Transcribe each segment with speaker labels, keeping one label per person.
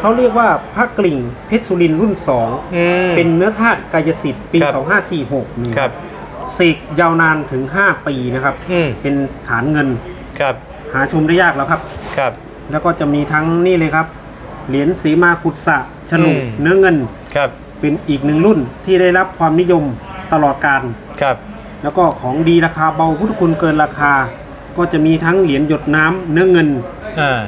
Speaker 1: เขาเรียกว่าพระกลิ่งเพชรสุรินทร์รุ่น
Speaker 2: อืม
Speaker 1: 2เป็นเนื้อธาตุกายสิทธิ์ปี
Speaker 2: ครับ
Speaker 1: 2546นี่
Speaker 2: ครับ
Speaker 1: เสกยาวนานถึง 5 ปีนะครับ
Speaker 2: อืม
Speaker 1: เป็นฐานเงิน
Speaker 2: ครับ
Speaker 1: หาชมได้ยากแล้วครับ
Speaker 2: ครับ
Speaker 1: แล้วก็จะมีทั้งนี่เลยครับ เหรียญสีมาขุดสะฉลุ
Speaker 2: อืม
Speaker 1: เนื้อเงิน
Speaker 2: ครับ
Speaker 1: เป็นอีกหนึ่งรุ่นที่ได้รับความนิยมตลอดการ
Speaker 2: ครับ
Speaker 1: แล้วก็ของดีราคาเบาพุทธคุณเกินราคา ก็จะมีทั้งเหรียญหยดน้ำเนื้อเงิน
Speaker 2: อ่า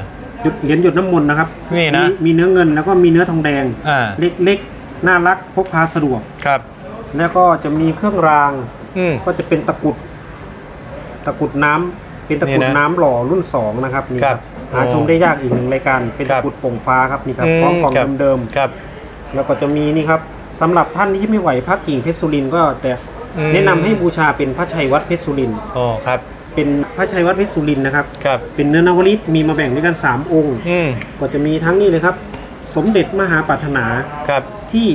Speaker 1: หยดเหรียญหยดน้ำมนต์นะครับ
Speaker 2: นี่นะ
Speaker 1: มีมีเนื้อเงินแล้วก็มีเนื้อทองแดง
Speaker 2: อ่า
Speaker 1: เล็กๆ น่ารักพกพาสะดวก
Speaker 2: ครับ
Speaker 1: แล้วก็จะมีเครื่องราง
Speaker 2: อืม
Speaker 1: ก็จะเป็นตะกรุด ตะกรุดน้ำเป็นตะกรุด
Speaker 2: นี่นะ
Speaker 1: น้ำหล่อรุ่นสองนะครับนี่
Speaker 2: ครับ
Speaker 1: หาชมได้ยากอีกหนึ่งรายการ เป็น
Speaker 2: ครั
Speaker 1: ตะ
Speaker 2: บ
Speaker 1: กรุดโป่งฟ้าครับนี่ครับ
Speaker 2: อืม
Speaker 1: พร้อมกล่อง
Speaker 2: ครับ
Speaker 1: เดิม
Speaker 2: ครับ
Speaker 1: ๆแล้วก็จะมีนี่ครับสำหรับท่านที่ไม่ไหวพระกิ่งเพชรสุรินทร์ก็แต่
Speaker 2: อืม
Speaker 1: แนะนำให้บูชาเป็นพระชัยวัดเพชรสุรินทร์
Speaker 2: อ๋อครับ
Speaker 1: เป็นพระชัยวัดเพชรสุรินทร์นะครับ
Speaker 2: ครับ
Speaker 1: เป็นเนื้อนวริตมีมาแบ่งด้วยกัน 3 องค์
Speaker 2: อืม
Speaker 1: ก็จะมีทั้งนี้เลยครับ สมเด็จมหาปรารถนา
Speaker 2: ครับ
Speaker 1: ที่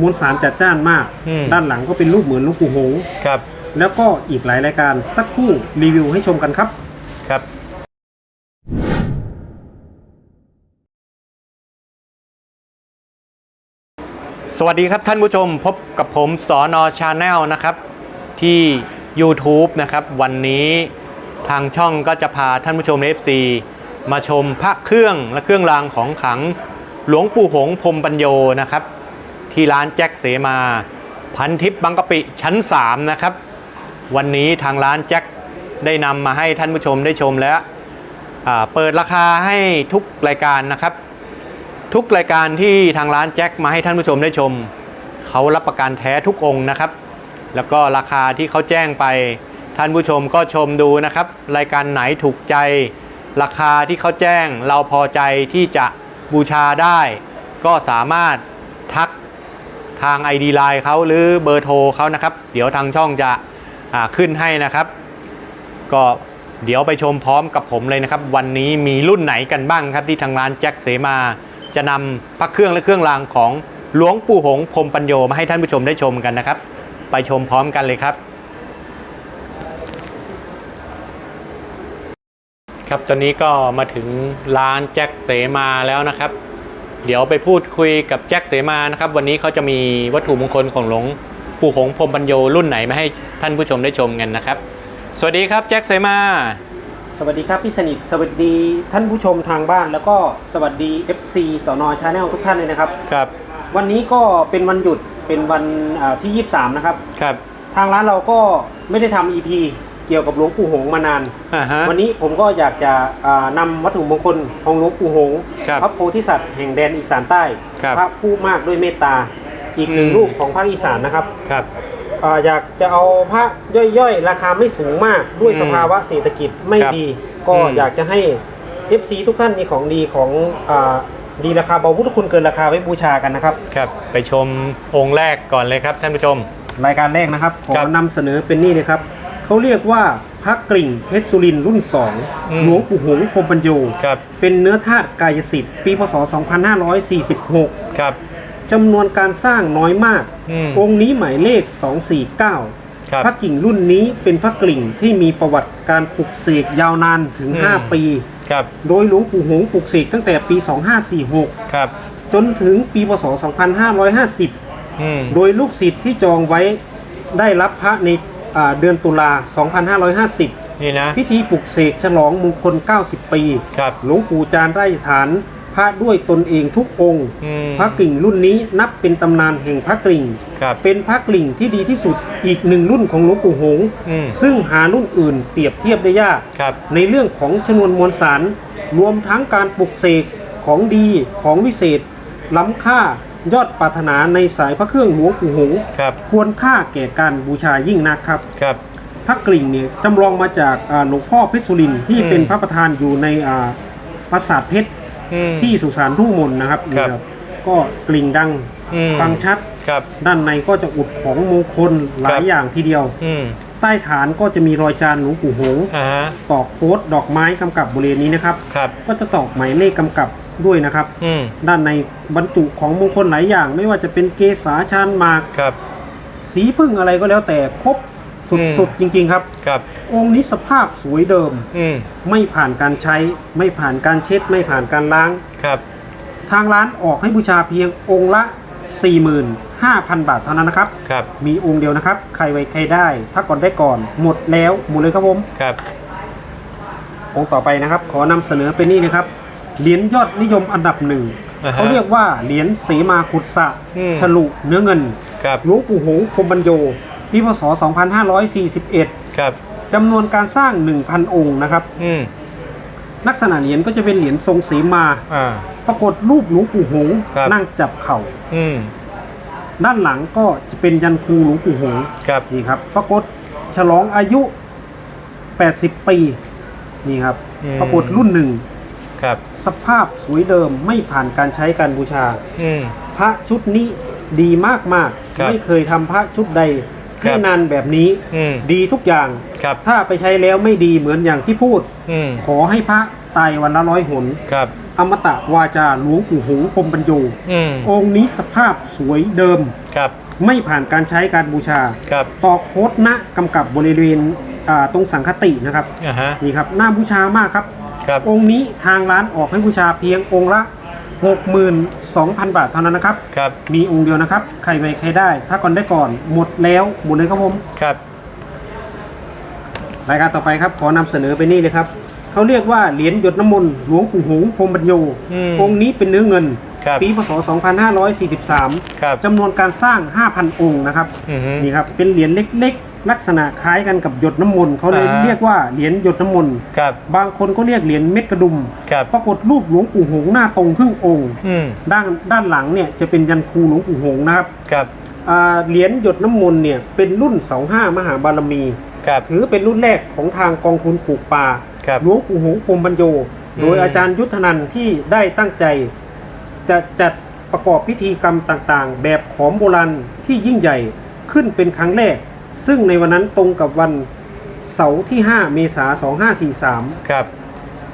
Speaker 1: มวลสารจัดจ้านมาก
Speaker 2: อืม
Speaker 1: ด้านหลังก็เป็นรูปเหมือนหลูกปู่หงส์
Speaker 2: ครับ
Speaker 1: แล้วก็อีกหลายรายการสักครู่รีวิวให้ชมกันครับ
Speaker 2: ครับ สวัสดีครับท่านผู้ชมพบกับผมสอนอชาแนลนะครับ ที่ YouTube นะครับ วันนี้ทางช่องก็จะพาท่านผู้ชม FC มาชมพระเครื่องและเครื่องรางของขลังหลวงปู่หงพรมปัญโยนะครับ ที่ร้านแจ็คเสมาพันทิพย์บางกะปิชั้น 3 นะครับ วันนี้ทางร้านแจ็คได้นำมาให้ท่านผู้ชมได้ชมแล้วเปิดราคาให้ทุกรายการนะครับ ทุกรายการที่ทางร้านแจ็คมาให้ท่านผู้ชมได้ชม เขารับประกันแท้ทุกองค์นะครับ แล้วก็ราคาที่เขาแจ้งไป ท่านผู้ชมก็ชมดูนะครับ รายการไหนถูกใจ ราคาที่เขาแจ้งเราพอใจที่จะบูชาได้ ก็สามารถทักทาง ID Line เขาหรือเบอร์โทรเขานะครับ เดี๋ยวทางช่องจะขึ้นให้นะครับ ก็เดี๋ยวไปชมพร้อมกับผมเลยนะครับ วันนี้มีรุ่นไหนกันบ้างครับที่ทางร้านแจ็คเสมาจะนำพระเครื่องและเครื่องรางของหลวงปู่หงส์พรมปัญโยมาให้ท่านผู้ชมได้ชมกันนะครับ ไปชมพร้อมกันเลยครับ ครับตอนนี้ก็มาถึงร้านแจ็คเสมาแล้วนะครับ เดี๋ยวไปพูดคุยกับแจ็คเสมานะครับ วันนี้เขาจะมีวัตถุมงคลของหลวงปู่หงส์พรหมปัญโยรุ่นไหนมาให้ท่านผู้ชมได้ชมกันนะครับ สวัสดีครับแจ็คเสมา
Speaker 1: สวัสดีครับพี่สนิท สวัสดีท่านผู้ชมทางบ้าน แล้วก็สวัสดี FC สอนอชาแนลทุกท่านเลยนะครับ
Speaker 2: ครับ
Speaker 1: วันนี้ก็เป็นวันหยุด เป็นวันอ่าที่ 23 นะครับ
Speaker 2: ครับ
Speaker 1: ทางร้านเราก็ไม่ได้ทำ EP เกี่ยวกับหลวงปู่หงส์มานาน
Speaker 2: อ่าฮะ
Speaker 1: วันนี้ผมก็อยากจะอ่านำวัตถุมงคลของหลวงปู่หงส์
Speaker 2: ครับ
Speaker 1: พระโพธิสัตว์แห่งแดนอีสานใต้
Speaker 2: ครับ
Speaker 1: พระผู้มากด้วยเมตตา อีกหนึ่ง
Speaker 2: อืม
Speaker 1: รูปของภาคอีสานนะครับ
Speaker 2: ครับ
Speaker 1: อ่าอยากจะเอาพระย่อยๆ ราคาไม่สูงมากด้วย
Speaker 2: อืม
Speaker 1: สภาวะเศรษฐกิจไม่
Speaker 2: ครับ
Speaker 1: ดี ก็
Speaker 2: อืม
Speaker 1: อยากจะให้ FC ทุกท่านมีของดีของอา ดีราคาเบาพุทธคุณเกินราคาไว้บูชากันนะครับ
Speaker 2: ครับ ไปชมองค์แรกก่อนเลยครับท่านผู้ชม
Speaker 1: รายการแรกนะครับขอ
Speaker 2: ครับ
Speaker 1: นำเสนอเป็นนี่เลยครับเขาเรียกว่าพระกริ่งเพชรสุรินทร์รุ่น
Speaker 2: อืม
Speaker 1: 2หลวงปู่หงส์พรหมปัญโย
Speaker 2: ครับ
Speaker 1: เป็นเนื้อธาตุกายสิทธิ์ปีพศ 2546
Speaker 2: ครับ
Speaker 1: จำนวนการสร้างน้อยมาก
Speaker 2: อืม
Speaker 1: องค์นี้หมายเลข 249
Speaker 2: ครับ
Speaker 1: พระกิ่งรุ่นนี้เป็นพระกลิ่งที่มีประวัติการปลุกเสกยาวนานถึง
Speaker 2: อืม
Speaker 1: 5 ปี
Speaker 2: ครับ
Speaker 1: โดยหลวงปู่หงส์ปลุกเสกตั้งแต่ปี 2546
Speaker 2: ครับ
Speaker 1: จนถึงปีพศ 2550
Speaker 2: อืม
Speaker 1: โดยลูกศิษย์ที่จองไว้ได้รับพระในอ่าเดือนตุลา 2550
Speaker 2: นี่นะ
Speaker 1: พิธีปลุกเสกฉลองมงคล 90 ปี
Speaker 2: ครับ
Speaker 1: หลวงปู่จารย์ไร่ฐาน พระด้วยตนเองทุกองค์
Speaker 2: อืม
Speaker 1: พระกลิ่งรุ่นนี้นับเป็นตำนานแห่งพระกลิ่ง
Speaker 2: ครับ
Speaker 1: เป็นพระกลิ่งที่ดีที่สุดอีกหนึ่งรุ่นของหลวงปู่หงส์
Speaker 2: อืม
Speaker 1: ซึ่งหารุ่นอื่นเปรียบเทียบได้ยาก
Speaker 2: ครับ
Speaker 1: ในเรื่องของชนวนมวลสาร รวมทั้งการปลุกเสกของดีของวิเศษ ล้ำค่ายอดปรารถนาในสายพระเครื่องหลวงปู่หงส์
Speaker 2: ครับ
Speaker 1: ควรค่าแก่การบูชายิ่งนักครับ
Speaker 2: ครับ
Speaker 1: พระกลิ่งเนี่ยจำลองมาจากอ่าหลวงพ่อเพชรสุรินทร์ที่
Speaker 2: อืม
Speaker 1: เป็นพระประธานอยู่ในอ่าปราสาทเพชร
Speaker 2: อืม
Speaker 1: ที่สุสานทุ่งมนนะครับ
Speaker 2: ครับ
Speaker 1: นี่ครับ ก็กลิ่งดัง
Speaker 2: อืม
Speaker 1: ฟังชัด
Speaker 2: ครับ
Speaker 1: ด้านในก็จะอุดของมงคลหลา
Speaker 2: ครั
Speaker 1: ย
Speaker 2: บ
Speaker 1: อย่างทีเดียว
Speaker 2: อืม
Speaker 1: ใต้ฐานก็จะมีรอยจานหลวงปู่หงส์
Speaker 2: อ่าฮะ
Speaker 1: ตอกโพสต์ดอกไม้กำกับบริเวณนี้นะครับ
Speaker 2: ครับ
Speaker 1: ก็จะตอกหมายเลขกำกับด้วยนะครับ
Speaker 2: อืม
Speaker 1: ด้านในบรรจุของมงคลหลายอย่าง ไม่ว่าจะเป็นเกษาชานหมาก
Speaker 2: ครับ
Speaker 1: สีพึ่งอะไรก็แล้วแต่ครบ สุดๆจริง ๆ ครับ
Speaker 2: ครับ
Speaker 1: องค์นี้สภาพสวยเดิม
Speaker 2: อืม
Speaker 1: ไม่ผ่านการใช้ ไม่ผ่านการเช็ด ไม่ผ่านการล้าง
Speaker 2: ครับ
Speaker 1: ทางร้านออกให้บูชาเพียงองค์ละ 45,000 บาทเท่านั้นนะครับ
Speaker 2: ครับ
Speaker 1: มีองค์เดียวนะครับ ใครไว้ใครได้ ถ้าก่อนได้ก่อน หมดแล้วหมดเลยครับผม
Speaker 2: ครับ
Speaker 1: องค์ต่อไปนะครับ ขอนำเสนอเป็นนี่นะครับ เหรียญยอดนิยมอันดับหนึ่ง
Speaker 2: อ่าฮะ
Speaker 1: เขาเรียกว่าเหรียญเสมาขุดสะ
Speaker 2: อืม
Speaker 1: ฉลุเนื้อเงิน
Speaker 2: ครับ
Speaker 1: หลวงปู่หงส์พรหมบรรโย ปีพศ 2541
Speaker 2: ครับ
Speaker 1: จำนวนการสร้าง 1,000 องค์นะครับ
Speaker 2: อืม
Speaker 1: ลักษณะเหรียญก็จะเป็นเหรียญทรงเสมา
Speaker 2: อ่า
Speaker 1: ปรากฏรูปหลวงปู่หงส์
Speaker 2: ครับ
Speaker 1: นั่งจับเข่า
Speaker 2: อืม
Speaker 1: ด้านหลังก็จะเป็นยันคูหลวงปู่หงส์
Speaker 2: ครับ
Speaker 1: นี่ครับ ปรากฏฉลองอายุ 80 ปี นี่ครับ
Speaker 2: อืม
Speaker 1: ปรากฏรุ่นหนึ่ง
Speaker 2: ครับ
Speaker 1: สภาพสวยเดิมไม่ผ่านการใช้การบูชา
Speaker 2: อืม
Speaker 1: พระชุดนี้ดีมาก
Speaker 2: ครับ
Speaker 1: ๆไม่เคยทำพระชุดใด
Speaker 2: ครั
Speaker 1: ให้
Speaker 2: บ
Speaker 1: นานแบบนี้
Speaker 2: อืม
Speaker 1: ดีทุกอย่าง
Speaker 2: ครับ
Speaker 1: ถ้าไปใช้แล้วไม่ดีเหมือนอย่างที่พูด
Speaker 2: อืม
Speaker 1: ขอให้พระตายวันละร้อยหน
Speaker 2: ครับ
Speaker 1: อมตะวาจาหลวงปู่หงส์พรหมบรรโย
Speaker 2: อืม
Speaker 1: องค์นี้สภาพสวยเดิม
Speaker 2: ครับ
Speaker 1: ไม่ผ่านการใช้การบูชา
Speaker 2: ครับ
Speaker 1: ตอกโคดณกำกับบริเวณอ่าตรงสังคตินะครับ
Speaker 2: อ่าฮะ
Speaker 1: นี่ครับน่าบูชามากครับ
Speaker 2: ครับ
Speaker 1: องค์นี้ทางร้านออกให้บูชาเพียงองค์ละ 62,000 บาทเท่านั้นนะครับ
Speaker 2: ครับ
Speaker 1: มีองค์เดียวนะครับ ใครไปใครได้ ถ้าก่อนได้ก่อน หมดแล้ว หมดเลยครับผม
Speaker 2: ครับ
Speaker 1: รายการต่อไปครับ ขอนำเสนอไปนี่เลยครับ เขาเรียกว่าเหรียญหยดน้ำมนต์หลวงปู่หงส์พรหมบรรโย
Speaker 2: อืม
Speaker 1: องค์นี้เป็นเนื้อเงิน
Speaker 2: ครับ
Speaker 1: ปีพศ2543
Speaker 2: ครับ
Speaker 1: จำนวนการสร้าง 5,000 องค์นะครับ
Speaker 2: อือฮึ
Speaker 1: นี่ครับ เป็นเหรียญเล็กๆ ลักษณะคล้ายกันกับหยดน้ำมนต์เขาเลย
Speaker 2: อ่า
Speaker 1: เรียกว่าเหรียญหยดน้ำมนต์
Speaker 2: ครับ
Speaker 1: บางคนก็เรียกเหรียญเม็ดกระดุม
Speaker 2: ครับ
Speaker 1: ปรากฏรูปหลวงปู่หงส์หน้าตรงครึ่งองค์
Speaker 2: อืม
Speaker 1: ด้านด้านหลังเนี่ยจะเป็นยันคูหลวงปู่หงส์นะครับ
Speaker 2: ครับ
Speaker 1: อ่าเหรียญหยดน้ำมนต์เนี่ยเป็นรุ่นเสาห้ามหาบารมี
Speaker 2: ครับ
Speaker 1: ถือเป็นรุ่นแรกของทางกองทุนปลูกป่า
Speaker 2: ครับ
Speaker 1: หลวงปู่หงส์พรหมบรรโย
Speaker 2: อืม
Speaker 1: โดยอาจารย์ยุทธนันท์ที่ได้ตั้งใจ จะจัดประกอบพิธีกรรมต่างๆ แบบขอมโบราณที่ยิ่งใหญ่ขึ้นเป็นครั้งแรก ซึ่งในวันนั้นตรงกับวันเสาร์ที่ 5 เมษายน2543
Speaker 2: ครับ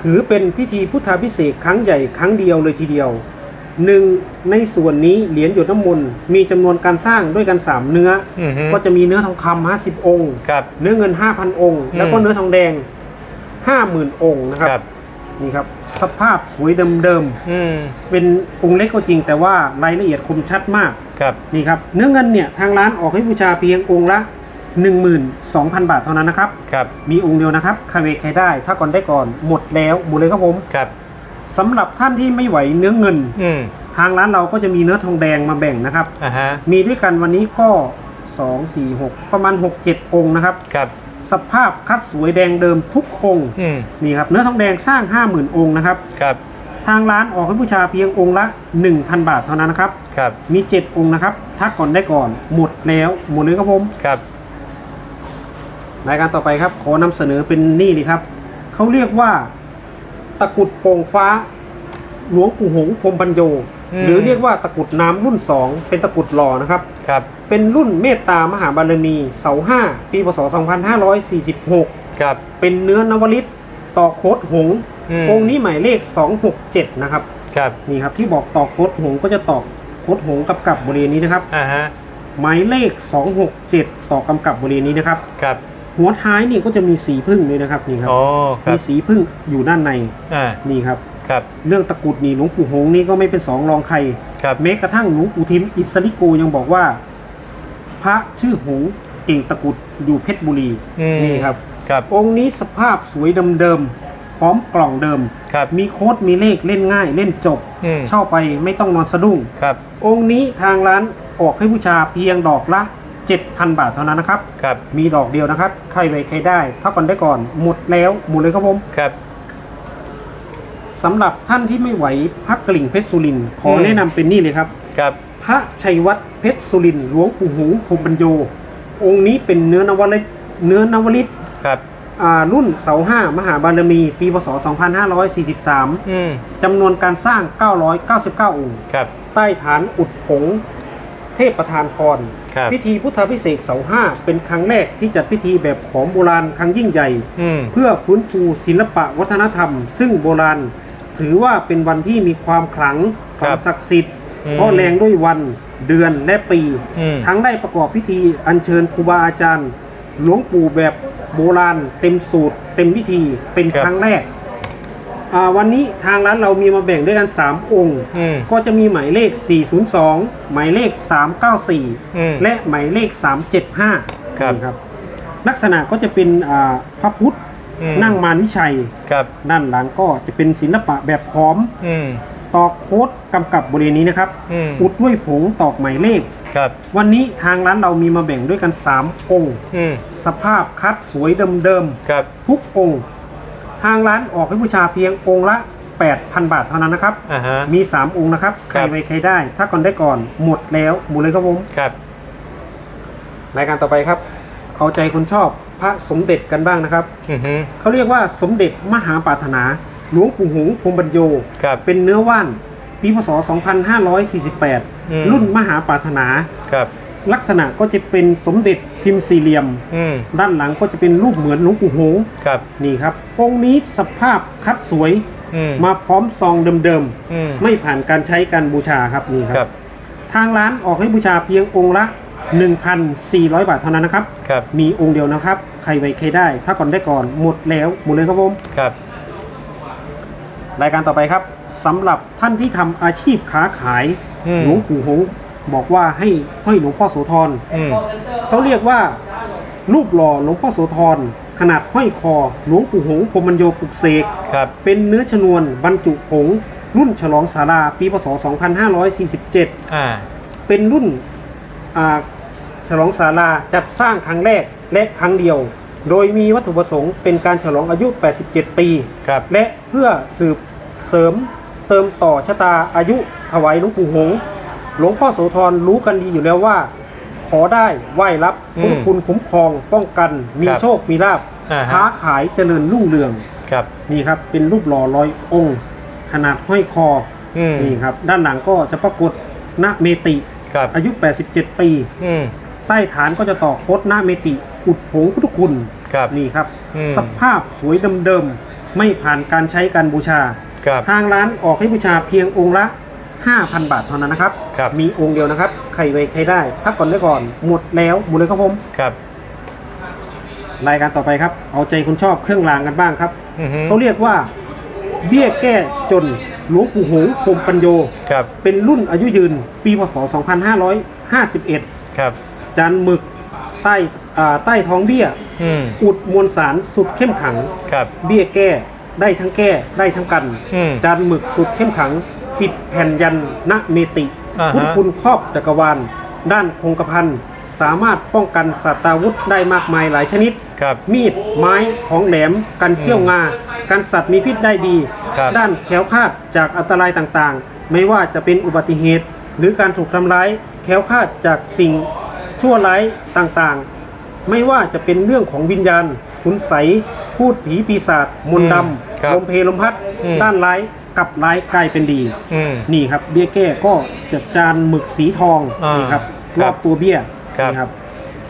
Speaker 1: ถือเป็นพิธีพุทธาพิเศษกครั้งใหญ่ครั้งเดียวเลยทีเดียวหนึ่งในส่วนนี้เหรียญหยดน้ำมนต์มีจำนวนการสร้างด้วยกัน 3 เนื้อ
Speaker 2: อือฮึ
Speaker 1: ก็จะมีเนื้อทองคำ50 องค์
Speaker 2: ครับ
Speaker 1: เนื้อเงิน 5,000 องค์
Speaker 2: อืม
Speaker 1: แล้วก็เนื้อทองแดง 50,000 องค์นะครับ
Speaker 2: ครับ
Speaker 1: นี่ครับ สภาพสวยเดิม
Speaker 2: อืม
Speaker 1: ๆ เป็นองค์เล็กก็จริง แต่ว่ารายละเอียดคมชัดมาก
Speaker 2: ครับ
Speaker 1: นี่ครับ เนื้อเงินเนี่ยทางร้านออกให้บูชาเพียงองค์ละ 12,000 บาทเท่านั้นนะครับ
Speaker 2: ครับ
Speaker 1: มีองค์เดียวนะครับใครเวใครได้ ถ้าก่อนได้ก่อนหมดแล้วหมดเลยครับผม
Speaker 2: ครับ
Speaker 1: สำหรับท่านที่ไม่ไหวเนื้อเงิน
Speaker 2: อืม
Speaker 1: ทางร้านเราก็จะมีเนื้อทองแดงมาแบ่งนะครับ
Speaker 2: อ่าฮะ
Speaker 1: มีด้วยกันวันนี้ก็ 2 4 6 ประมาณ 6 7 องค์นะครับ
Speaker 2: ครับ
Speaker 1: สภาพคัดสวยแดงเดิมทุกองค์
Speaker 2: อืม
Speaker 1: นี่ครับเนื้อทองแดงสร้าง 50,000 องค์นะครับ
Speaker 2: ครับ
Speaker 1: ทางร้านออกให้บูชาเพียงองค์ละ 1,000 บาทเท่านั้นนะครับ
Speaker 2: ครับ
Speaker 1: มี 7 องค์นะครับ ถ้าก่อนได้ก่อนหมดแล้วหมดเลยครับผม
Speaker 2: ครับ
Speaker 1: รายการต่อไปครับขอนำเสนอเป็นนี่เลยครับเขาเรียกว่าตะกรุดโป่งฟ้า หลวงปู่หงส์พรหมบรรโย
Speaker 2: อืม
Speaker 1: หรือเรียกว่าตะกรุดน้ำรุ่น 2 เป็นตะกรุดหล่อนะครับ
Speaker 2: ครับ
Speaker 1: เป็นรุ่นเมตตามหาบารมีเสาห้าปีพศ2546
Speaker 2: ครับ
Speaker 1: เป็นเนื้อนวลิตต่อโคดหงส์
Speaker 2: อืม
Speaker 1: องค์นี้หมายเลข 267 นะครับ
Speaker 2: ครับ
Speaker 1: นี่ครับที่บอกต่อโคดหงส์ก็จะต่อโคดหงส์กับกับบริเวณนี้นะครับ
Speaker 2: อ่าฮะ
Speaker 1: หมายเลข 267 ต่อกำกับบริเวณนี้นะครับ
Speaker 2: ครับ
Speaker 1: หัวท้ายนี่ก็จะมีสีพึ่งด้วยนะครับนี่ครับ
Speaker 2: โอ้ครั
Speaker 1: มี
Speaker 2: บ
Speaker 1: สีพึ่งอยู่ด้านใน
Speaker 2: อ่า
Speaker 1: นี่ครับ
Speaker 2: ครับ
Speaker 1: เรื่องตะกรุดนี่หลวงปู่หงส์นี่ก็ไม่เป็นสองรองใคร
Speaker 2: ครับ
Speaker 1: แม้กระทั่งหลวงปู่ทิมอิสริโกยังบอกว่า พระชื่อหงส์เก่งตะกรุดอยู่เพชรบุรี
Speaker 2: อืม
Speaker 1: นี่ครับ
Speaker 2: ครับ
Speaker 1: องค์นี้สภาพสวยเดิมๆพร้อมกล่องเดิม
Speaker 2: ครับ
Speaker 1: มีโค้ดมีเลขเล่นง่าย เล่นจบ
Speaker 2: อืม
Speaker 1: เช่าไปไม่ต้องนอนสะดุ้ง
Speaker 2: ครับ
Speaker 1: องค์นี้ทางร้านออกให้บูชาเพียงดอกละ 7,000 บาทเท่านั้นนะครับ
Speaker 2: ครับ
Speaker 1: มีดอกเดียวนะครับ ใครไว้ใครได้ ถ้าก่อนได้ก่อน หมดแล้วหมดเลยครับผม
Speaker 2: ครับ
Speaker 1: สำหรับท่านที่ไม่ไหวพักกลิ่งเพชรสุรินทร์ขอ
Speaker 2: อืม
Speaker 1: แนะนำเป็นนี่เลยครับ
Speaker 2: ครับ
Speaker 1: พระชัยวัฒน์เพชรสุรินทร์หลวงปู่หงส์พรหมบรรโย องค์นี้เป็นเนื้อนวลิตเนื้อนวลิต
Speaker 2: ครับ
Speaker 1: อ่ารุ่นเสาห้ามหาบารมี ปีพศ 2543
Speaker 2: อืม
Speaker 1: จำนวนการสร้าง 999 องค์
Speaker 2: ครับ
Speaker 1: ใต้ฐานอุดผง เทพประธานพร
Speaker 2: ครับ
Speaker 1: พิธีพุทธพิเศษกเสาห้าเป็นครั้งแรกที่จัดพิธีแบบของโบราณครั้งยิ่งใหญ่
Speaker 2: อืม
Speaker 1: เพื่อฟื้นฟูศิลปะวัฒนธรรม ซึ่งโบราณ ถือว่าเป็นวันที่มีความขลังความศักดิ์สิทธิ์
Speaker 2: อืม
Speaker 1: เพราะแรงด้วยวันเดือนและปี
Speaker 2: อืม
Speaker 1: ทั้งได้ประกอบพิธีอัญเชิญครูบาอาจารย์ หลวงปู่แบบโบราณเต็มสูตร เต็มพิธีเป็น
Speaker 2: ครับ
Speaker 1: ครั้งแรกอ่า วันนี้ทางร้านเรามีมาแบ่งด้วยกัน 3 องค์
Speaker 2: อืม
Speaker 1: ก็จะมีหมายเลข 402 หมายเลข
Speaker 2: อืม
Speaker 1: 394 และหมายเลข 375
Speaker 2: ครับ
Speaker 1: นี่ครับลักษณะก็จะเป็นอ่าพระพุทธ
Speaker 2: อืม
Speaker 1: นั่งมารวิชัย
Speaker 2: ครับ
Speaker 1: ด้านหลังก็จะเป็นศิลปะแบบพร้อม
Speaker 2: อืม
Speaker 1: ตอกโค้ดกำกับบริเวณนี้นะครับ
Speaker 2: อืม
Speaker 1: อุดด้วยผงตอกหมายเลข
Speaker 2: ครับ
Speaker 1: วันนี้ทางร้านเรามีมาแบ่งด้วยกัน 3 องค์
Speaker 2: อืม
Speaker 1: สภาพคัดสวยเดิม
Speaker 2: ครับ
Speaker 1: ๆ ทุกองค์ ทางร้านออกให้บูชาเพียงองค์ละ 8,000 บาทเท่านั้นนะครับ
Speaker 2: อ่าฮะ
Speaker 1: มี 3 องค์นะครับ ใคร
Speaker 2: ครับ
Speaker 1: ไว้ใครได้ ถ้าก่อนได้ก่อนหมดแล้วหมดเลยครับผม
Speaker 2: ครับ
Speaker 1: รายการต่อไปครับ เอาใจคนชอบพระสมเด็จกันบ้างนะครับ
Speaker 2: อือฮึ
Speaker 1: เขาเรียกว่าสมเด็จมหาปรารถนา หลวงปู่หงส์พรหมบรรโย
Speaker 2: ครับ
Speaker 1: เป็นเนื้อว่านปีพศ
Speaker 2: อืม
Speaker 1: 2548รุ่นมหาปรารถนา
Speaker 2: ครับ
Speaker 1: ลักษณะก็จะเป็นสมเด็จพิมพ์สี่เหลี่ยม
Speaker 2: อืม
Speaker 1: ด้านหลังก็จะเป็นรูปเหมือนหลวงปู่หงส์
Speaker 2: ครับ
Speaker 1: นี่ครับ องค์นี้สภาพคัดสวย
Speaker 2: อืม
Speaker 1: มาพร้อมซองเดิม
Speaker 2: อืม
Speaker 1: ๆ ไม่ผ่านการใช้การบูชาครับนี่ค
Speaker 2: ครั
Speaker 1: รับ
Speaker 2: บ
Speaker 1: ทางร้านออกให้บูชาเพียงองค์ละ 1,400 บาทเท่านั้นนะครับ
Speaker 2: ครับ
Speaker 1: มีองค์เดียวนะครับ ใครไว้ใครได้ ถ้าก่อนได้ก่อนหมดแล้วหมดเลยครับผม
Speaker 2: ครับ
Speaker 1: รายการต่อไปครับสำหรับท่านที่ทำอาชีพค้าขาย
Speaker 2: อืม
Speaker 1: หลวงปู่หงส์ บอกว่าให้ห้อยหลวงพ่อโสธร
Speaker 2: อืม
Speaker 1: เขาเรียกว่า รูปหล่อหลวงพ่อโสธรขนาดห้อยคอหลวงปู่หงส์พรหมบรรโยปลุกเสก
Speaker 2: ครับ
Speaker 1: เป็นเนื้อชนวนบรรจุผง รุ่นฉลองศาลาปีพศ 2547
Speaker 2: อ่า
Speaker 1: เป็นรุ่นอ่าฉลองศาลาจัดสร้างครั้งแรกและครั้งเดียว โดยมีวัตถุประสงค์เป็นการฉลองอายุ 87 ปี
Speaker 2: ครับ
Speaker 1: และเพื่อสืบเสริมเติมต่อชะตาอายุถวายหลวงปู่หงส์ หลวงพ่อโสธรรู้กันดีอยู่แล้วว่า ขอได้ไหว้รับ
Speaker 2: อืม
Speaker 1: คุ้มคุณคุ้มครองป้องกัน มี
Speaker 2: ครับ
Speaker 1: โชคมีลาบ
Speaker 2: อ่าฮะ
Speaker 1: ค้าขายเจริญรุ่งเรือง
Speaker 2: ครับ
Speaker 1: นี่ครับ เป็นรูปหล่อร้อยองค์ ขนาดห้อยคอ
Speaker 2: อืม
Speaker 1: นี่ครับ ด้านหลังก็จะปรากฏณเมติ
Speaker 2: ครับ
Speaker 1: อายุ 87 ปี
Speaker 2: อืม
Speaker 1: ใต้ฐานก็จะต่อโคดณเมติอุดผงพุทธคุณ
Speaker 2: ครับ
Speaker 1: นี่ครับ
Speaker 2: อืม
Speaker 1: สภาพสวยเดิมๆ ไม่ผ่านการใช้การบูชา
Speaker 2: ครับ
Speaker 1: ทางร้านออกให้บูชาเพียงองค์ละ 5,000 บาทเท่านั้นนะครับ
Speaker 2: ครับ
Speaker 1: มีองค์เดียวนะครับ ใครไว้ใครได้ถ้าก่อนได้ก่อน หมดแล้วหมดเลยครับผม
Speaker 2: ครับ
Speaker 1: รายการต่อไปครับ เอาใจคนชอบเครื่องรางกันบ้างครับ
Speaker 2: อือฮึ
Speaker 1: เขาเรียกว่า เบี้ยแก้จนหลวงปู่หงส์พรหมปัญโย
Speaker 2: ครับ
Speaker 1: เป็นรุ่นอายุยืน ปีพศ 2551
Speaker 2: ครับ
Speaker 1: จานหมึกใต้อ่าใต้ท้องเบี้ย
Speaker 2: อืม
Speaker 1: อุดมวลสารสุดเข้มขัง
Speaker 2: ครับ
Speaker 1: เบี้ยแก้ได้ทั้งแก้ได้ทั้งกัน
Speaker 2: อืม
Speaker 1: จานหมึกสุดเข้มขัง ปิดแผ่นยันณเมติ
Speaker 2: อ่าฮะ
Speaker 1: พุทธคุณครอบจักรวาล ด้านคงกระพันสามารถป้องกันสัตราวุธได้มากมายหลายชนิด
Speaker 2: ครับ
Speaker 1: มีด ไม้ของแหลม กันเขี้ยวงา กันสัตว์มีพิษได้ดี
Speaker 2: ครับ
Speaker 1: ด้านแคล้วคลาดจากอันตรายต่างๆ ไม่ว่าจะเป็นอุบัติเหตุ หรือการถูกทำร้ายแคล้วคลาดจากสิ่งชั่วร้ายต่างๆ ไม่ว่าจะเป็นเรื่องของวิญญาณคุณใสยพูดผีปีศาจ มนต์ด
Speaker 2: อืมครับำ
Speaker 1: ลมเพลลมพัด
Speaker 2: อืม
Speaker 1: ด้านร้าย กลับร้ายกลายเป็นดี
Speaker 2: อืม
Speaker 1: นี่ครับเบี้ยแก้ก็จะจานหมึกสีทอง
Speaker 2: อ่า
Speaker 1: นี่ครับ
Speaker 2: ค
Speaker 1: ร
Speaker 2: รั
Speaker 1: อ
Speaker 2: บบ
Speaker 1: ตัวเบี้ย
Speaker 2: ครับ
Speaker 1: นี่ครับ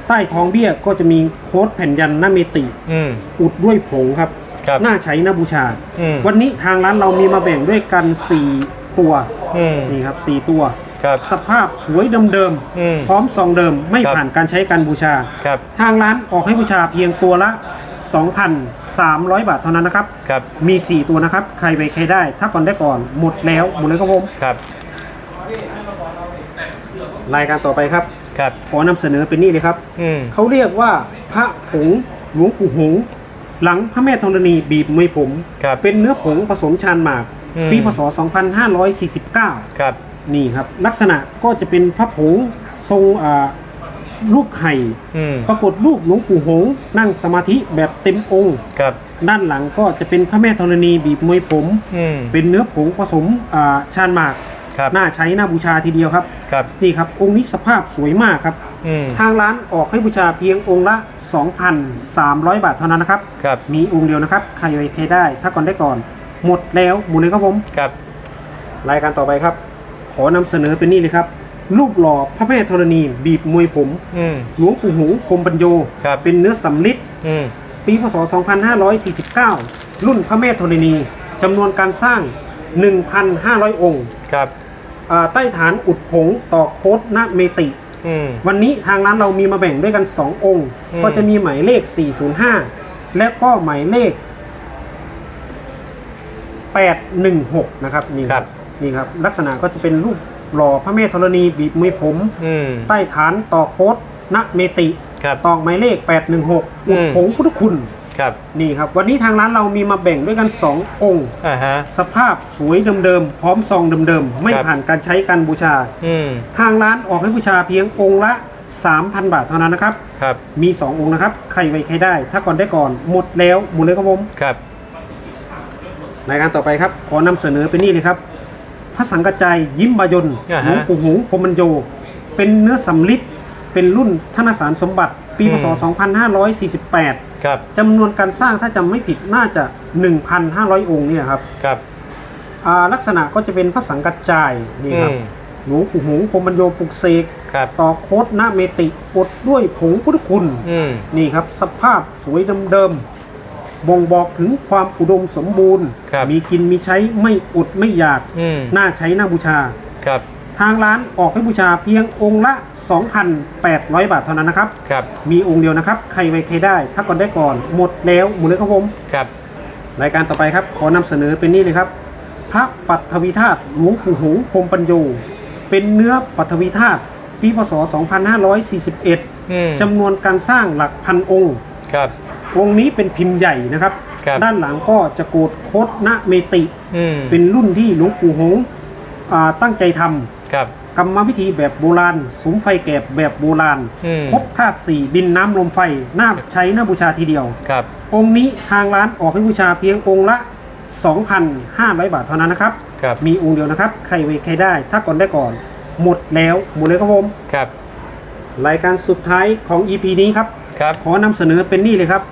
Speaker 1: ใต้ท้องเบี้ยก็จะมีโค้ดแผ่นยันหน้าเมติ
Speaker 2: อืม
Speaker 1: อุดด้วยผงครับ
Speaker 2: ครับ
Speaker 1: น่าใช้น่าบูชา
Speaker 2: อืม
Speaker 1: วันนี้ทางร้านเรามีมาแบ่งด้วยกัน 4 ตัว
Speaker 2: อืม
Speaker 1: นี่ครับ 4 ตัว
Speaker 2: ครับ
Speaker 1: สภาพสวยเดิม
Speaker 2: อืม
Speaker 1: ๆพร้อมซองเดิมไม่
Speaker 2: ครับ
Speaker 1: ผ่านการใช้การบูชา
Speaker 2: ครับ
Speaker 1: ทางร้านออกให้บูชาเพียงตัวละ 2,300 บาทเท่านั้นนะครับ
Speaker 2: ครับ
Speaker 1: มี 4 ตัวนะครับ ใครไปใครได้ ถ้าก่อนได้ก่อน หมดแล้ว หมดเลยครับผม
Speaker 2: ครับ
Speaker 1: รายการต่อไปครับ
Speaker 2: ครับ
Speaker 1: ขอนำเสนอเป็นนี่เลยครับ
Speaker 2: อืม
Speaker 1: เขาเรียกว่าพระผงหลวงปู่หงส์หลังพระแม่ธรณีบีบมวยผม
Speaker 2: ครับ
Speaker 1: เป็นเนื้อผงผสมชานหมาก
Speaker 2: อืม
Speaker 1: ปีพศ 2549
Speaker 2: ครับ
Speaker 1: นี่ครับ ลักษณะก็จะเป็นพระผงทรงอ่า รูปไข่
Speaker 2: อืม
Speaker 1: ปรากฏรูปหลวงปู่หงส์นั่งสมาธิแบบเต็มองค์
Speaker 2: ครับ
Speaker 1: ด้านหลังก็จะเป็นพระแม่ธรณีบีบมวยผม
Speaker 2: อืม
Speaker 1: เป็นเนื้อผงผสมอ่าชานหมาก
Speaker 2: ครับ
Speaker 1: น่าใช้น่าบูชาทีเดียวครับ
Speaker 2: ครับ
Speaker 1: นี่ครับองค์นี้สภาพสวยมากครับ
Speaker 2: อืม
Speaker 1: ทางร้านออกให้บูชาเพียงองค์ละ 2,300 บาทเท่านั้นนะครับ
Speaker 2: ครับ
Speaker 1: มีองค์เดียวนะครับ ใครไว้ใครได้ ถ้าก่อนได้ก่อน หมดแล้วหมดเลยครับผม
Speaker 2: ครับ
Speaker 1: รายการต่อไปครับ ขอนำเสนอเป็นนี่เลยครับ รูปหล่อพระแม่ธรณี บีบมวยผม
Speaker 2: อืม
Speaker 1: หลวงปู่หงส์พรหมปัญโย
Speaker 2: ครับ
Speaker 1: เป็นเนื้อสำลิด
Speaker 2: อืม
Speaker 1: ปีพศ 2549 รุ่นพระแม่ธรณีจำนวนการสร้าง 1,500 องค์
Speaker 2: ครับ
Speaker 1: อ่าใต้ฐานอุดผงต่อโคดณเมติ
Speaker 2: อืม
Speaker 1: วันนี้ทางร้านเรามีมาแบ่งด้วยกัน 2 องค์
Speaker 2: อืม
Speaker 1: ก็จะมีหมายเลข 405 และก็หมายเลข 816 นะครับนี่
Speaker 2: ครับ
Speaker 1: นี่ครับ ลักษณะก็จะเป็นรูป หล่อพระเมธธรณีบีบมวยผม
Speaker 2: อืม
Speaker 1: ใต้ฐานต่อโคดณเมติ
Speaker 2: ครับ
Speaker 1: ตอกหมายเลข 816
Speaker 2: อื
Speaker 1: อุด
Speaker 2: ม
Speaker 1: ผงพุทธคุณ
Speaker 2: ครับ
Speaker 1: นี่ครับ วันนี้ทางร้านเรามีมาแบ่งด้วยกัน 2 องค์
Speaker 2: อ่าฮะ
Speaker 1: สภาพสวยเดิมๆพร้อมซองเดิมๆไม่
Speaker 2: ครับ
Speaker 1: ผ่านการใช้การบูชา
Speaker 2: อืม
Speaker 1: ทางร้านออกให้บูชาเพียงองค์ละ 3,000 บาทเท่านั้นนะครับ
Speaker 2: ครับ
Speaker 1: มี 2 องค์นะครับ ใครไว้ใครได้ ถ้าก่อนได้ก่อน หมดแล้วหมดเลยครับผม
Speaker 2: ครับ
Speaker 1: รายการต่อไปครับ ขอนำเสนอเป็นนี่เลยครับพ ระสังกัจจายยิ้มบายน
Speaker 2: อ่า
Speaker 1: หล
Speaker 2: ฮะ
Speaker 1: วงปู่หงส์พรหมมันโย เป็นเนื้อสำลิดเป็นรุ่นธนสารสมบัติปีพศ
Speaker 2: อืม
Speaker 1: 2548
Speaker 2: ครับ
Speaker 1: จำนวนการสร้างถ้าจำไม่ผิดน่าจะ 1,500 องค์เนี่ยครับ
Speaker 2: ครับ
Speaker 1: อ่าลักษณะก็จะเป็นพระสังกัจจายนี่
Speaker 2: อื
Speaker 1: ครับ
Speaker 2: ม
Speaker 1: หลวงปู่หงส์พรหมมันโยปลุกเสก
Speaker 2: ครับ
Speaker 1: ต่อโคดณเมติอดด้วยผงพุทธคุณ
Speaker 2: อืม
Speaker 1: นี่ครับสภาพสวยเดิมๆ บ่งบอกถึงความอุดมสมบูรณ์
Speaker 2: ครับ
Speaker 1: มีกินมีใช้ไม่อดไม่อยาก
Speaker 2: อืม
Speaker 1: น่าใช้น่าบูชา
Speaker 2: ครับ
Speaker 1: ทางร้านออกให้บูชาเพียงองค์ละ 2,800 บาทเท่านั้นนะครับ
Speaker 2: ครับ
Speaker 1: มีองค์เดียวนะครับ ใครไว้ใครได้ ถ้าก่อนได้ก่อน หมดแล้วหมดเลยครับผม
Speaker 2: ครับ
Speaker 1: รายการต่อไปครับ ขอนำเสนอเป็นนี่เลยครับ พระปัทวีธาตุหลวงปู่หงส์พรหมปัญโย เป็นเนื้อปัทวีธาตุปีพศ 2541
Speaker 2: อืม
Speaker 1: จำนวนการสร้างหลักพันองค์
Speaker 2: ครับ
Speaker 1: องค์นี้เป็นพิมพ์ใหญ่นะครับ
Speaker 2: ครับ
Speaker 1: ด้านหลังก็จะโกดโคดณเมติ
Speaker 2: อืม
Speaker 1: เป็นรุ่นที่หลวงปู่หงส์อ่าตั้งใจทำ
Speaker 2: ครับ
Speaker 1: กรรมวิธีแบบโบราณสุมไฟแกบแบบโบราณ
Speaker 2: อืม
Speaker 1: ครบธาตุสี่ดินน้ำลมไฟน่าใช้น่าบูชาทีเดียว
Speaker 2: ครับ
Speaker 1: องค์นี้ทางร้านออกให้บูชาเพียงองค์ละ 2,500 บาทเท่านั้นนะครับ
Speaker 2: ครับ
Speaker 1: มีองค์เดียวนะครับ ใครไว้ใครได้ ถ้าก่อนได้ก่อน หมดแล้วหมดเลยครับผม
Speaker 2: ครับ
Speaker 1: รายการสุดท้ายของ EP นี้ครับ
Speaker 2: ครับ
Speaker 1: ขอนำเสนอเป็นนี่เลยครับ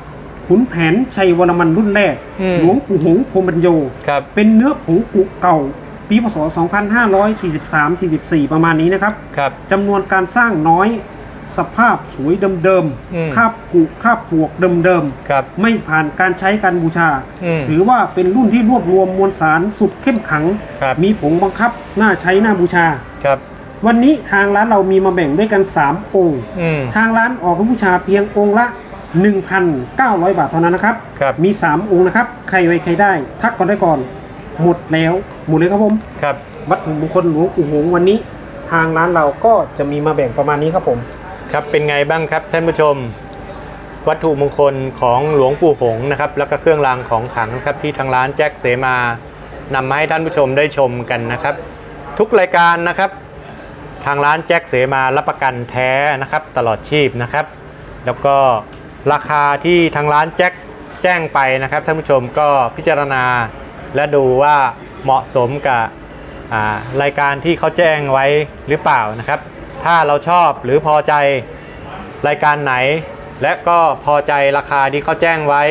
Speaker 1: ขุนแผนชัยวรมันรุ่นแรก
Speaker 2: อืม
Speaker 1: หลวงปู่หงส์พรหมบรรโย
Speaker 2: ครับ
Speaker 1: เป็นเนื้อผงกุเก่า ปีพศ 2543-44 ประมาณนี้นะครับ
Speaker 2: ครับ
Speaker 1: จำนวนการสร้างน้อย สภาพสวยเดิม
Speaker 2: อืม
Speaker 1: ๆคาบกุคาบปวกเดิม
Speaker 2: ครับ
Speaker 1: ๆ ไม่ผ่านการใช้การบูชา
Speaker 2: อืม
Speaker 1: ถือว่าเป็นรุ่นที่รวบรวมมวลสารสุดเข้มขัง
Speaker 2: ครับ
Speaker 1: มีผงบังคับน่าใช้น่าบูชา
Speaker 2: ครับ
Speaker 1: วันนี้ทางร้านเรามีมาแบ่งด้วยกัน 3 องค์
Speaker 2: อืม
Speaker 1: ทางร้านออกให้บูชาเพียงองค์ละ 1,900 บาทเท่านั้นนะครับ
Speaker 2: ครับ
Speaker 1: มี 3 องค์นะครับ ใครไว้ใครได้ ทักก่อนได้ก่อน หมดแล้ว หมดเลยครับผม
Speaker 2: ครับ
Speaker 1: วัตถุมงคลหลวงปู่หงส์วันนี้ ทางร้านเราก็จะมีมาแบ่งประมาณนี้ครับผม
Speaker 2: ครับเป็นไงบ้างครับท่านผู้ชม วัตถุมงคลของหลวงปู่หงส์นะครับแล้วก็เครื่องรางของขลังนะครับที่ทางร้านแจ็คเสมานำมาให้ท่านผู้ชมได้ชมกันนะครับ ทุกรายการนะครับ ทางร้านแจ็คเสมารับประกันแท้นะครับ ตลอดชีพนะครับ แล้วก็ ราคาที่ทางร้านแจ็คแจ้งไปนะครับท่านผู้ชมก็พิจารณาและดูว่าเหมาะสมกับรายการที่เขาแจ้งไว้หรือเปล่านะครับ ถ้าเราชอบหรือพอใจรายการไหน และก็พอใจราคาที่เขาแจ้งไว้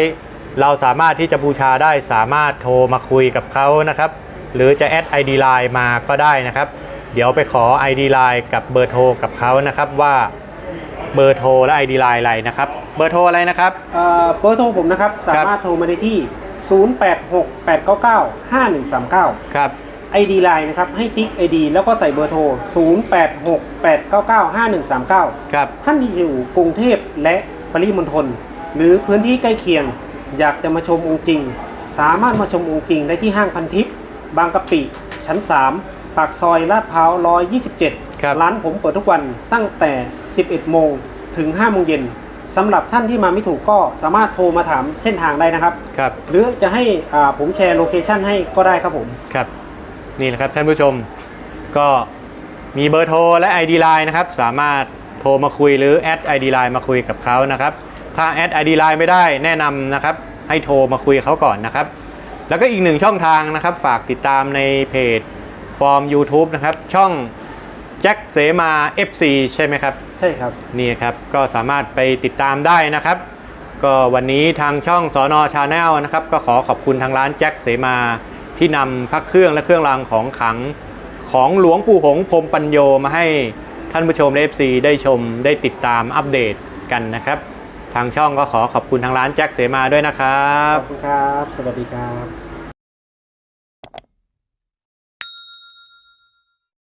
Speaker 2: เราสามารถที่จะบูชาได้สามารถโทรมาคุยกับเขานะครับ หรือจะแอด ID Line มาก็ได้นะครับ เดี๋ยวไปขอ ID Line กับเบอร์โทรกับเขานะครับว่าเบอร์โทรและ ID Line อะไรนะครับ เบอร์โทรอะไรนะครับ
Speaker 1: เอ่อเบอร์โทรผมนะครับ สามารถโทรมาได้ที่ 0868995139
Speaker 2: ครับ
Speaker 1: ID Line นะครับ ให้ติ๊ก ID แล้วก็ใส่เบอร์โทร 0868995139
Speaker 2: ครับ
Speaker 1: ท่านที่อยู่กรุงเทพและปริมณฑลหรือพื้นที่ใกล้เคียง อยากจะมาชมองค์จริง สามารถมาชมองค์จริงได้ที่ห้างพันทิพย์บางกะปิ ชั้น 3 ปากซอยลาดพร้าว 127
Speaker 2: ครับ
Speaker 1: ร้านผมเปิดทุกวันตั้งแต่ 11 โมงถึง 5 โมงเย็น สำหรับท่านที่มาไม่ถูกก็สามารถโทรมาถามเส้นทางได้นะครับ
Speaker 2: ครับ
Speaker 1: หรือจะให้อ่าผมแชร์โลเคชันให้ก็ได้ครับผม
Speaker 2: ครับ นี่แหละครับท่านผู้ชมก็มีเบอร์โทรและ ID Line นะครับ สามารถโทรมาคุยหรือแอด ID Line มาคุยกับเขานะครับ ถ้าแอด ID Line ไม่ได้แนะนำนะครับ ให้โทรมาคุยกับเขาก่อนนะครับ แล้วก็อีกหนึ่งช่องทางนะครับ ฝากติดตามในเพจฟอร์ม YouTube นะครับ ช่อง แจ็คเสมา FC ใช่ไหมครับ
Speaker 1: ใช่ครับ
Speaker 2: นี่ครับ ก็สามารถไปติดตามได้นะครับ ก็วันนี้ทางช่องสอนอชาแนลนะครับ ก็ขอขอบคุณทางร้านแจ็คเสมา ที่นำพระเครื่องและเครื่องรางของขลังของหลวงปู่หงส์พรหมปัญโยมาให้ท่านผู้ชมเอฟซีได้ชมได้ติดตามอัปเดตกันนะครับ ทางช่องก็ขอขอบคุณทางร้านแจ็คเสมาด้วยนะครั
Speaker 1: ข
Speaker 2: บ
Speaker 1: อบคุณครับ สวัสดีครับ